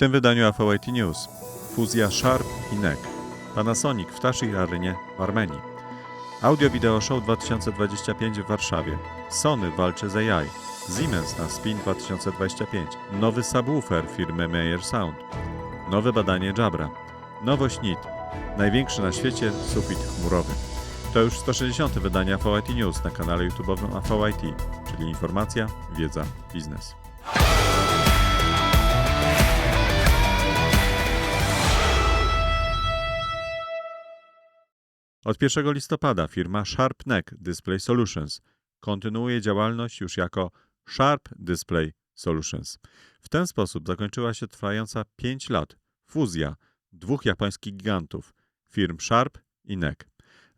tym wydaniu AVIT News. Fuzja Sharp i NEC, Panasonic w Tashir Arenie w Armenii, Audio Video Show 2025 w Warszawie, Sony walczy z AI, Siemens na Spin 2025, nowy subwoofer firmy Meyer Sound, nowe badanie Jabra, nowość NIT, największy na świecie sufit chmurowy. To już 160 wydanie AVIT News na kanale YouTube'owym AVIT, czyli informacja, wiedza, biznes. Od 1 listopada firma SharpNeck Display Solutions kontynuuje działalność już jako Sharp Display Solutions. W ten sposób zakończyła się trwająca 5 lat fuzja dwóch japońskich gigantów firm Sharp i NEC.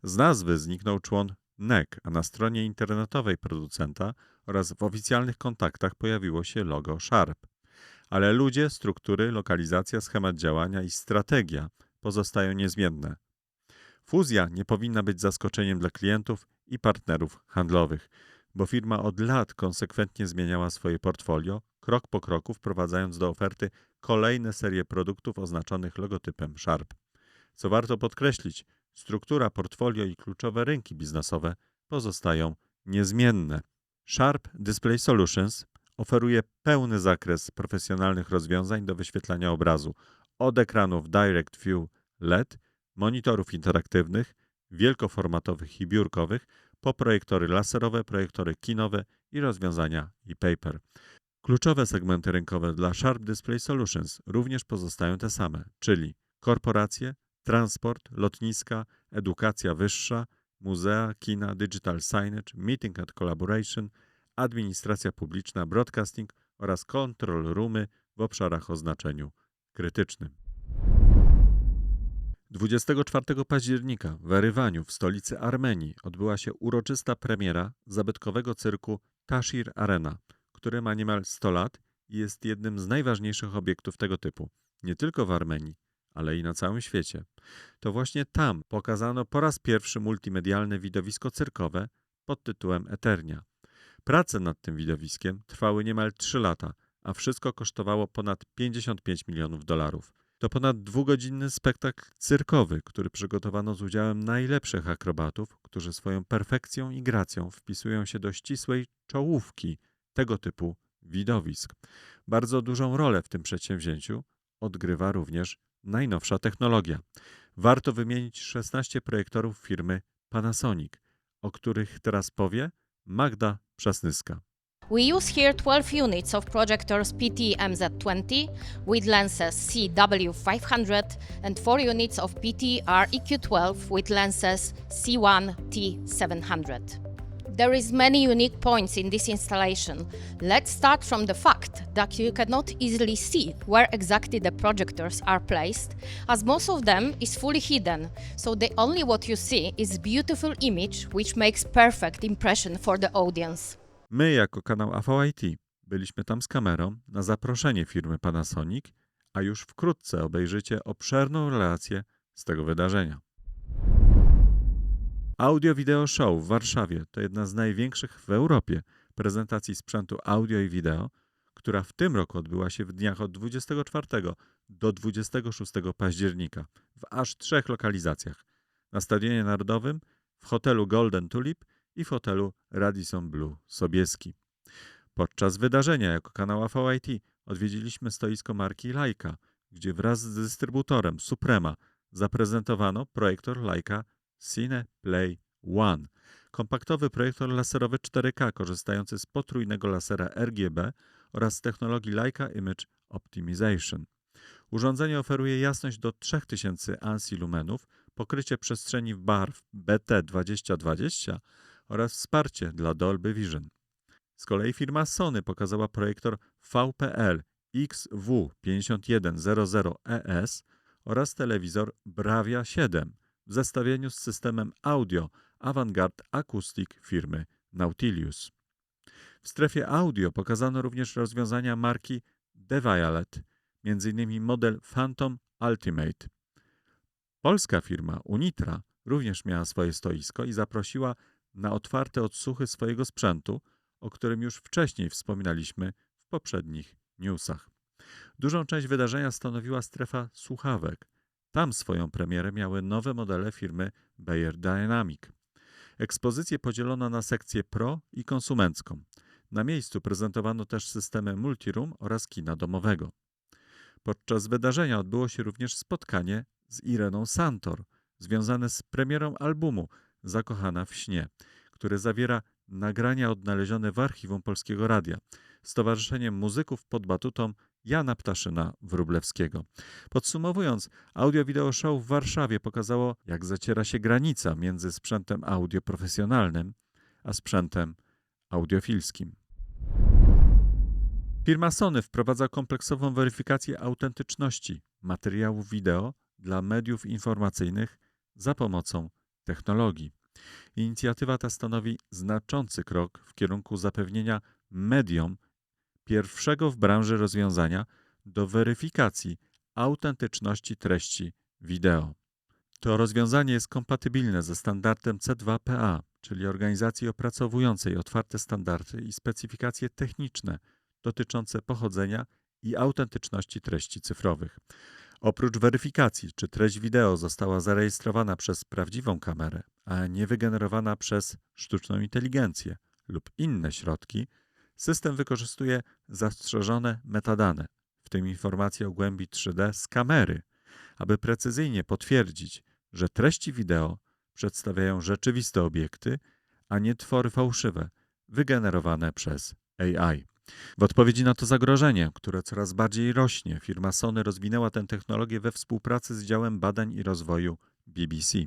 Z nazwy zniknął człon NEC, a na stronie internetowej producenta oraz w oficjalnych kontaktach pojawiło się logo Sharp. Ale ludzie, struktury, lokalizacja, schemat działania i strategia pozostają niezmienne. Fuzja nie powinna być zaskoczeniem dla klientów i partnerów handlowych, bo firma od lat konsekwentnie zmieniała swoje portfolio, krok po kroku wprowadzając do oferty kolejne serie produktów oznaczonych logotypem Sharp. Co warto podkreślić, struktura portfolio i kluczowe rynki biznesowe pozostają niezmienne. Sharp Display Solutions oferuje pełny zakres profesjonalnych rozwiązań do wyświetlania obrazu, od ekranów Direct View LED, monitorów interaktywnych, wielkoformatowych i biurkowych, po projektory laserowe, projektory kinowe i rozwiązania e-paper. Kluczowe segmenty rynkowe dla Sharp Display Solutions również pozostają te same, czyli korporacje, transport, lotniska, edukacja wyższa, muzea, kina, digital signage, meeting and collaboration, administracja publiczna, broadcasting oraz control roomy w obszarach o znaczeniu krytycznym. 24 października w Erywaniu w stolicy Armenii odbyła się uroczysta premiera zabytkowego cyrku Tashir Arena, który ma niemal 100 lat i jest jednym z najważniejszych obiektów tego typu, nie tylko w Armenii, ale i na całym świecie. To właśnie tam pokazano po raz pierwszy multimedialne widowisko cyrkowe pod tytułem Eternia. Prace nad tym widowiskiem trwały niemal 3 lata, a wszystko kosztowało ponad 55 milionów dolarów. To ponad dwugodzinny spektakl cyrkowy, który przygotowano z udziałem najlepszych akrobatów, którzy swoją perfekcją i gracją wpisują się do ścisłej czołówki tego typu widowisk. Bardzo dużą rolę w tym przedsięwzięciu odgrywa również najnowsza technologia. Warto wymienić 16 projektorów firmy Panasonic, o których teraz powie Magda Przasnyska. We use here 12 units of projectors PT MZ20 with lenses CW500 and 4 units of PT REQ12 with lenses C1 T700. There is many unique points in this installation. Let's start from the fact that you cannot easily see where exactly the projectors are placed, as most of them is fully hidden. So the only what you see is beautiful image which makes perfect impression for the audience. My, jako kanał AVIT, byliśmy tam z kamerą na zaproszenie firmy Panasonic, a już wkrótce obejrzycie obszerną relację z tego wydarzenia. Audio Video Show w Warszawie to jedna z największych w Europie prezentacji sprzętu audio i wideo, która w tym roku odbyła się w dniach od 24 do 26 października w aż trzech lokalizacjach: na Stadionie Narodowym, w hotelu Golden Tulip i w hotelu Radisson Blue Sobieski. Podczas wydarzenia jako kanał AVIT odwiedziliśmy stoisko marki Leica, gdzie wraz z dystrybutorem Suprema zaprezentowano projektor Leica Cine Play One, kompaktowy projektor laserowy 4K korzystający z potrójnego lasera RGB oraz technologii Leica Image Optimization. Urządzenie oferuje jasność do 3000 ANSI lumenów, pokrycie przestrzeni barw BT2020 oraz wsparcie dla Dolby Vision. Z kolei firma Sony pokazała projektor VPL XW5100ES oraz telewizor Bravia 7 w zestawieniu z systemem audio Avantgarde Acoustic firmy Nautilus. W strefie audio pokazano również rozwiązania marki DeViolet, m.in. model Phantom Ultimate. Polska firma Unitra również miała swoje stoisko i zaprosiła na otwarte odsłuchy swojego sprzętu, o którym już wcześniej wspominaliśmy w poprzednich newsach. Dużą część wydarzenia stanowiła strefa słuchawek. Tam swoją premierę miały nowe modele firmy Bayer Dynamic. Ekspozycję podzielono na sekcję pro i konsumencką. Na miejscu prezentowano też systemy multiroom oraz kina domowego. Podczas wydarzenia odbyło się również spotkanie z Ireną Santor, związane z premierą albumu Zakochana w śnie, które zawiera nagrania odnalezione w archiwum Polskiego Radia, Stowarzyszeniem Muzyków pod batutą Jana Ptaszyna Wróblewskiego. Podsumowując, audio-wideo show w Warszawie pokazało, jak zaciera się granica między sprzętem audio profesjonalnym a sprzętem audiofilskim. Firma Sony wprowadza kompleksową weryfikację autentyczności materiałów wideo dla mediów informacyjnych za pomocą technologii. Inicjatywa ta stanowi znaczący krok w kierunku zapewnienia mediom pierwszego w branży rozwiązania do weryfikacji autentyczności treści wideo. To rozwiązanie jest kompatybilne ze standardem C2PA, czyli organizacji opracowującej otwarte standardy i specyfikacje techniczne dotyczące pochodzenia i autentyczności treści cyfrowych. Oprócz weryfikacji, czy treść wideo została zarejestrowana przez prawdziwą kamerę, a nie wygenerowana przez sztuczną inteligencję lub inne środki, system wykorzystuje zastrzeżone metadane, w tym informacje o głębi 3D z kamery, aby precyzyjnie potwierdzić, że treści wideo przedstawiają rzeczywiste obiekty, a nie twory fałszywe, wygenerowane przez AI. W odpowiedzi na to zagrożenie, które coraz bardziej rośnie, firma Sony rozwinęła tę technologię we współpracy z działem badań i rozwoju BBC.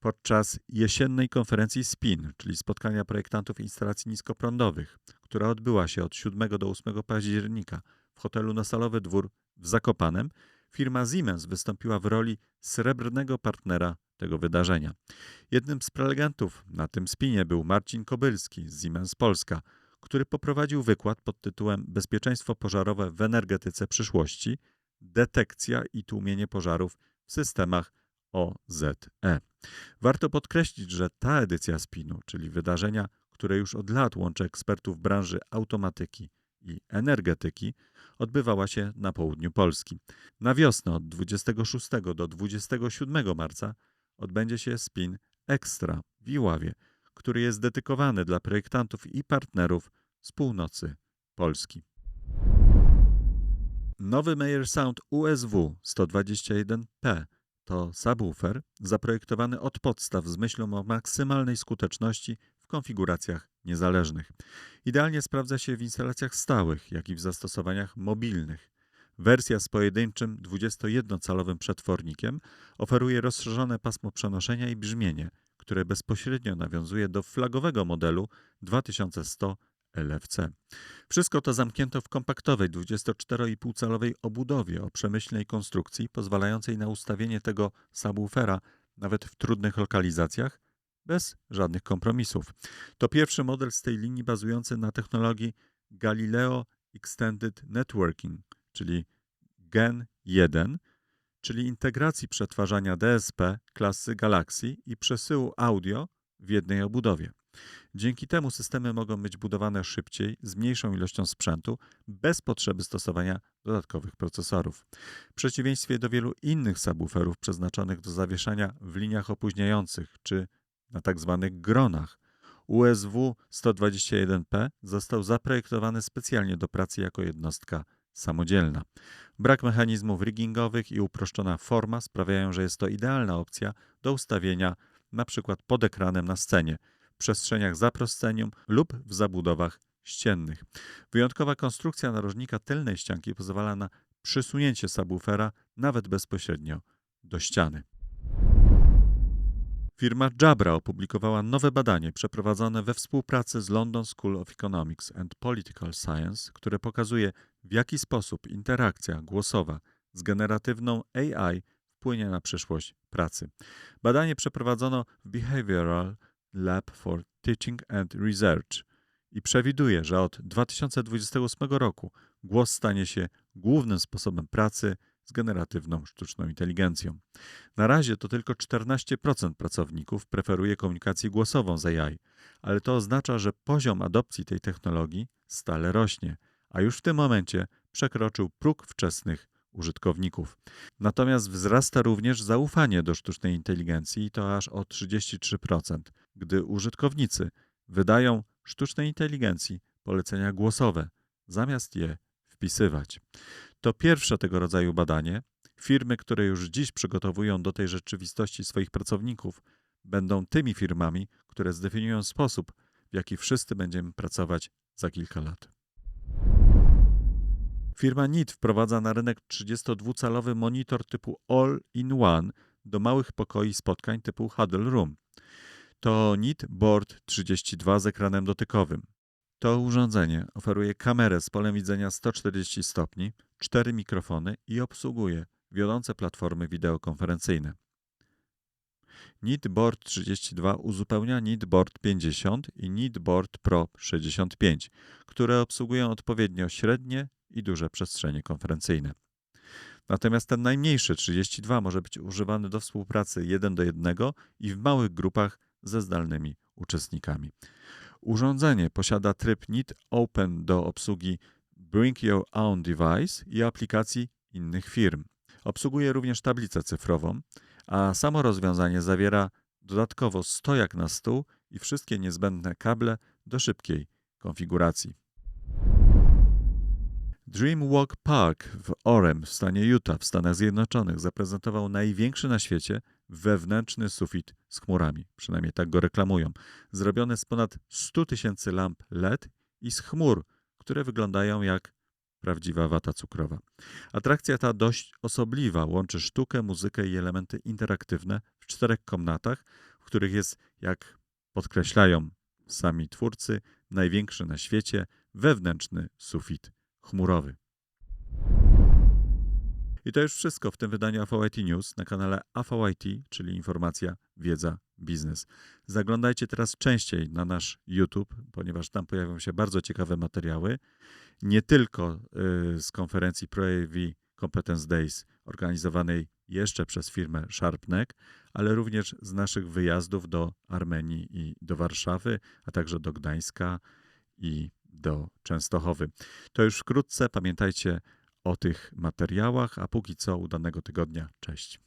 Podczas jesiennej konferencji SPIN, czyli spotkania projektantów instalacji niskoprądowych, która odbyła się od 7 do 8 października w hotelu Nosalowy Dwór w Zakopanem, firma Siemens wystąpiła w roli srebrnego partnera tego wydarzenia. Jednym z prelegentów na tym spinie był Marcin Kobylski z Siemens Polska, który poprowadził wykład pod tytułem Bezpieczeństwo pożarowe w energetyce przyszłości detekcja i tłumienie pożarów w systemach OZE. Warto podkreślić, że ta edycja spinu, czyli wydarzenia, które już od lat łączy ekspertów branży automatyki i energetyki, odbywała się na południu Polski. Na wiosnę od 26 do 27 marca odbędzie się spin Extra w Iławie, który jest dedykowany dla projektantów i partnerów z północy Polski. Nowy Meyer Sound USW 121P to subwoofer zaprojektowany od podstaw z myślą o maksymalnej skuteczności w konfiguracjach niezależnych. Idealnie sprawdza się w instalacjach stałych, jak i w zastosowaniach mobilnych. Wersja z pojedynczym 21-calowym przetwornikiem oferuje rozszerzone pasmo przenoszenia i brzmienie, które bezpośrednio nawiązuje do flagowego modelu 2100 LFC. Wszystko to zamknięto w kompaktowej 24,5-calowej obudowie o przemyślnej konstrukcji, pozwalającej na ustawienie tego subwoofera nawet w trudnych lokalizacjach, bez żadnych kompromisów. To pierwszy model z tej linii bazujący na technologii Galileo Extended Networking, czyli Gen 1, czyli integracji przetwarzania DSP klasy Galaxy i przesyłu audio w jednej obudowie. Dzięki temu systemy mogą być budowane szybciej, z mniejszą ilością sprzętu, bez potrzeby stosowania dodatkowych procesorów. W przeciwieństwie do wielu innych subwooferów przeznaczonych do zawieszania w liniach opóźniających czy na tzw. Tak gronach, USW 121P został zaprojektowany specjalnie do pracy jako jednostka samodzielna. Brak mechanizmów riggingowych i uproszczona forma sprawiają, że jest to idealna opcja do ustawienia np. pod ekranem na scenie, w przestrzeniach za proscenium lub w zabudowach ściennych. Wyjątkowa konstrukcja narożnika tylnej ścianki pozwala na przysunięcie subwoofera nawet bezpośrednio do ściany. Firma Jabra opublikowała nowe badanie przeprowadzone we współpracy z London School of Economics and Political Science, które pokazuje, w jaki sposób interakcja głosowa z generatywną AI wpłynie na przyszłość pracy. Badanie przeprowadzono w Behavioral Lab for Teaching and Research i przewiduje, że od 2028 roku głos stanie się głównym sposobem pracy z generatywną sztuczną inteligencją. Na razie to tylko 14% pracowników preferuje komunikację głosową z AI, ale to oznacza, że poziom adopcji tej technologii stale rośnie, a już w tym momencie przekroczył próg wczesnych użytkowników. Natomiast wzrasta również zaufanie do sztucznej inteligencji i to aż o 33%, gdy użytkownicy wydają sztucznej inteligencji polecenia głosowe, zamiast je wpisywać. To pierwsze tego rodzaju badanie. Firmy, które już dziś przygotowują do tej rzeczywistości swoich pracowników, będą tymi firmami, które zdefiniują sposób, w jaki wszyscy będziemy pracować za kilka lat. Firma NIT wprowadza na rynek 32-calowy monitor typu All-in-One do małych pokoi spotkań typu Huddle Room. To NIT Board 32 z ekranem dotykowym. To urządzenie oferuje kamerę z polem widzenia 140 stopni, cztery mikrofony i obsługuje wiodące platformy wideokonferencyjne. NIT Board 32 uzupełnia NIT Board 50 i NIT Board Pro 65, które obsługują odpowiednio średnie i duże przestrzenie konferencyjne. Natomiast ten najmniejszy 32 może być używany do współpracy 1 do 1 i w małych grupach ze zdalnymi uczestnikami. Urządzenie posiada tryb NIT Open do obsługi Bring Your Own Device i aplikacji innych firm. Obsługuje również tablicę cyfrową, a samo rozwiązanie zawiera dodatkowo stojak na stół i wszystkie niezbędne kable do szybkiej konfiguracji. Dreamwalk Park w Orem w stanie Utah w Stanach Zjednoczonych zaprezentował największy na świecie wewnętrzny sufit z chmurami. Przynajmniej tak go reklamują. Zrobiony z ponad 100 tysięcy lamp LED i z chmur, które wyglądają jak prawdziwa wata cukrowa. Atrakcja ta dość osobliwa, łączy sztukę, muzykę i elementy interaktywne w czterech komnatach, w których jest, jak podkreślają sami twórcy, największy na świecie wewnętrzny sufit chmurowy. I to już wszystko w tym wydaniu AVIT News na kanale AVIT, czyli informacja, wiedza, biznes. Zaglądajcie teraz częściej na nasz YouTube, ponieważ tam pojawią się bardzo ciekawe materiały. Nie tylko y, z konferencji ProAV Competence Days organizowanej jeszcze przez firmę SharpNeck, ale również z naszych wyjazdów do Armenii i do Warszawy, a także do Gdańska i do Częstochowy. To już wkrótce. Pamiętajcie o tych materiałach, a póki co udanego tygodnia. Cześć.